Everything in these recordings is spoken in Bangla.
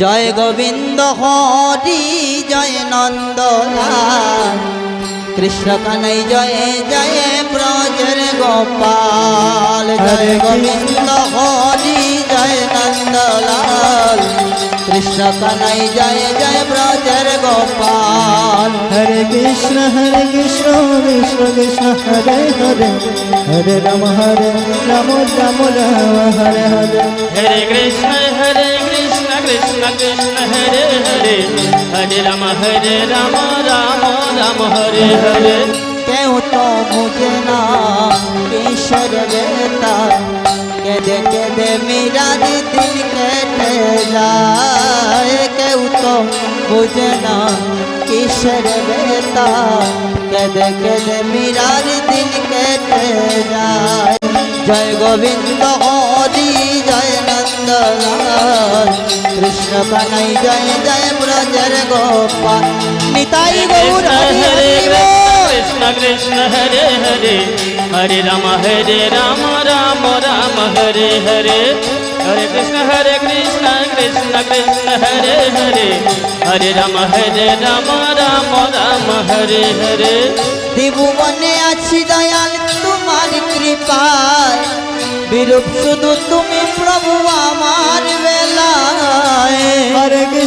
জয় গোবিন্দ হরি জয় নন্দ কৃষ্ণ কানাই জয় জয় ব্রজর গোপাল। জয় গোবিন্দ হরি জয় নন্দ কৃষ্ণ কানাই জয় জয় ব্রজর গোপাল। হরে কৃষ্ণ হরে কৃষ্ণ কৃষ্ণ কৃষ্ণ হরে হরে। হরে রাম হরে রাম রাম রাম হরে হরে। হরে কৃষ্ণ হরে हरे हरे हरे राम हरे राम राम राम, हरे हरे। कहो तो मुझे नाम ईश्वर रहता कद दे मेरा दिल कहलाए कहो तो मुझे नाम ईश्वर रहता कद कद मेरा दिल कहलाए जय गोविंद हरी जय नंदलाल কৃষ্ণ কানাই জয় জয় ব্রজর গোপাল নিতাই গৌর হরে কৃষ্ণ কৃষ্ণ হরে হরে। হরে রাম হরে রাম রাম রাম হরে হরে। হরে কৃষ্ণ হরে কৃষ্ণ কৃষ্ণ কৃষ্ণ হরে হরে। হরে রাম হরে রাম রাম রাম হরে হরে। ত্রিভুবনে আছি দয়াল তোমার কৃপায়। বিরূপ শুধু তুমি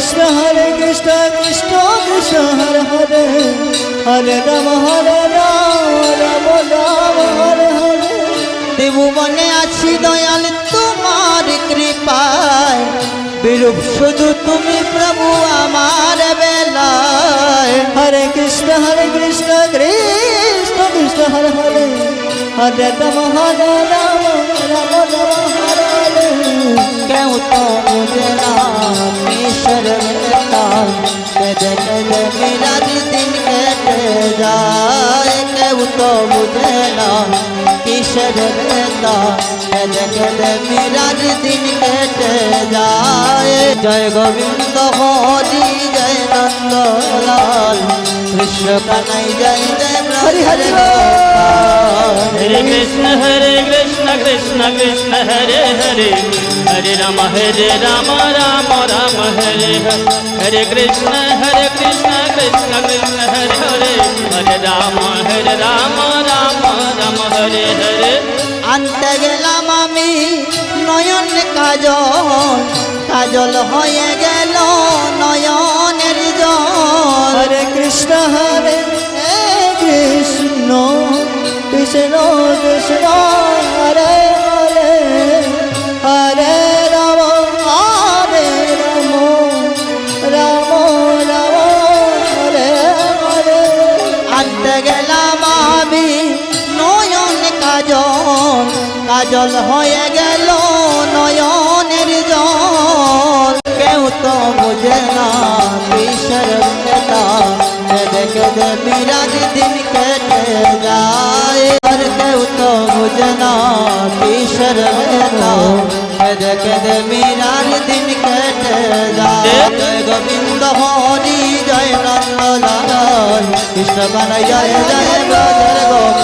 কৃষ্ণ হরে কৃষ্ণ কৃষ্ণ কৃষ্ণ হরে হরে হরে রাম হরে রাম রাম রাম, হরে হরে। ত্রিভুবনে আছি দয়াল তোমার কৃপায়, বিরূপ শুধু তুমি প্রভু আমার বেলায়। হরে কৃষ্ণ হরে কৃষ্ণ কৃষ্ণ কৃষ্ণ হরে হরে হরে রাম হরে রাম রাম দেখে রাত দিন কেটে যায় কেউ তো বুঝে না কিসের নেতা। দেখে দেখে রাত দিন কেটে যায়। জয় গোবিন্দ হরি জয় নন্দলাল। কৃষ্ণ কানাই জয় জয় হরি হরে হরে কৃষ্ণ হরে কৃষ্ণ কৃষ্ণ কৃষ্ণ হরে হরে। হরে রাম হরে রাম রাম রাম হরে হরে। হরে কৃষ্ণ হরে Krishna Krishna Krishna Hare Hare Hare Rama Hare Rama Rama Rama Hare Hare আনতে গেলাম আমি নয়ন কাজল কাজল হয়ে গেল নয়ন কাজল হয়ে গেল নয়নের জল। কেউ তো বুঝে না বিষয়তা কেঁদে বিরাজ দিন কেটে যায়। আর কেউ তো বুঝে না বিষয়তা দেখে কেঁদে বিরাজ দিন কেটে যায়। গোবিন্দ হরি, জয় নন্দ লাল কৃষ্ণ বানায় জয় জয় গোপ